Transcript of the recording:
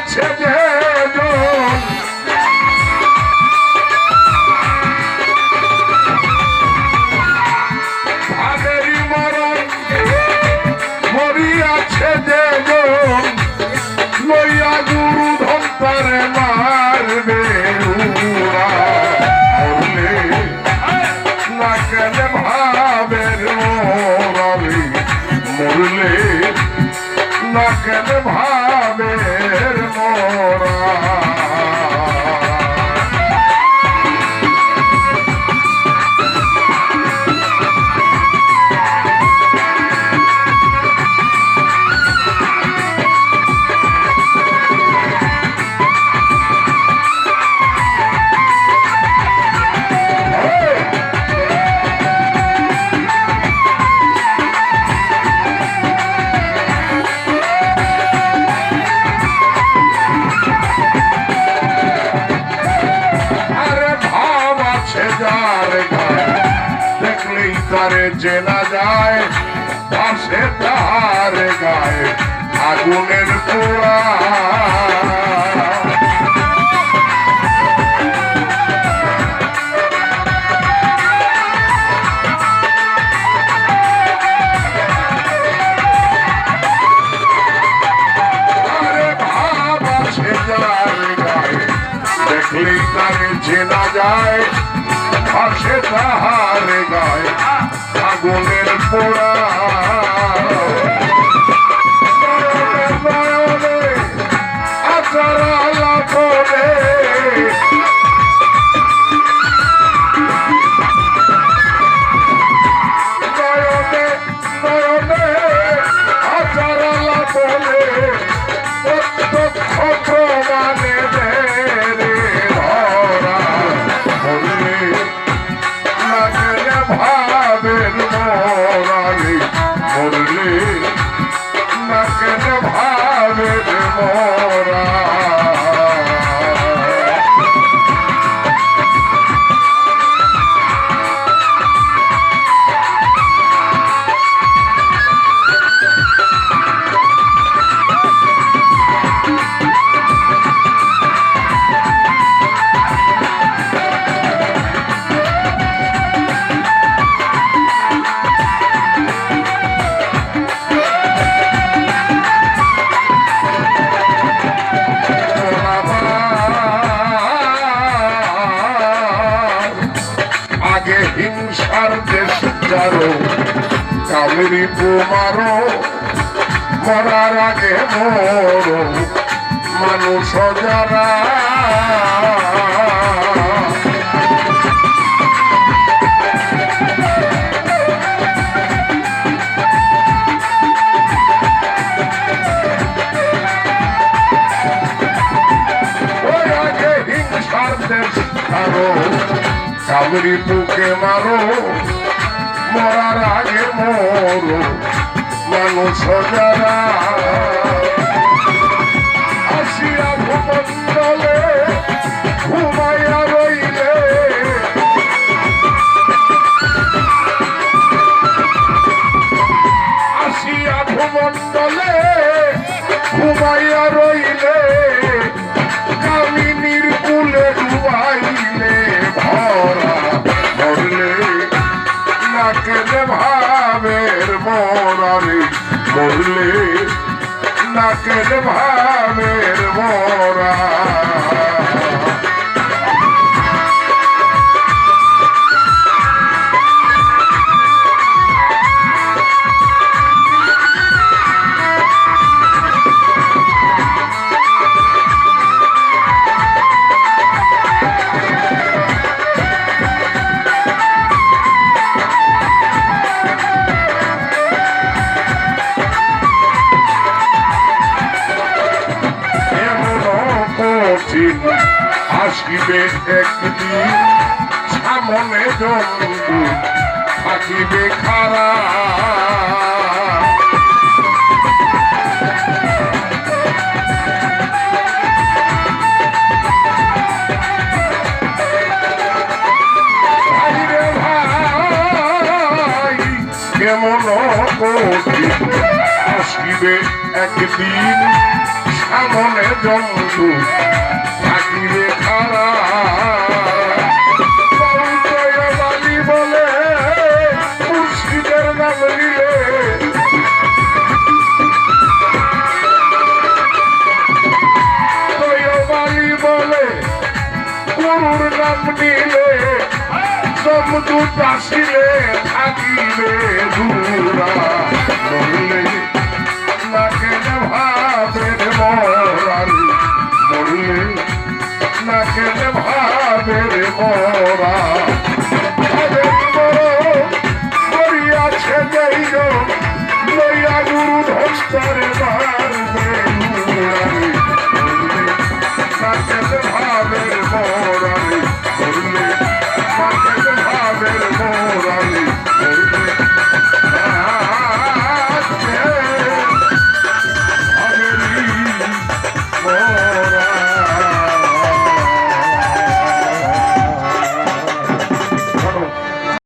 আছে যে মরিয়াছে জন লইয়া গুরু ধন্তারে মারবে ভাবের মরলে না কেন তারে চেনা যায় পাশে তার গায়ে আগুনের পোড়া। যায় পাশে তাহার গায়ে আগুনের পোড়া। হিংসার দেশ যারো কামেরি মারো মরার আগে মরো মানুষ যারা কাবরি বুকে মারো মরার আগে মরো মানুষ যারা। আসিয়া ভূমণ্ডলে নাকের ভাবের মরারে মরলে নাকের ভাবের মরা সামনে জন্তু থাকিবে খারা। কেমন আসিবে একদিন সামনে জন্তু সমদূত আসিলে থাকিবে দূরা মরলে না কেন ভাবের মরারি মরলে না কেন ভাবের মরা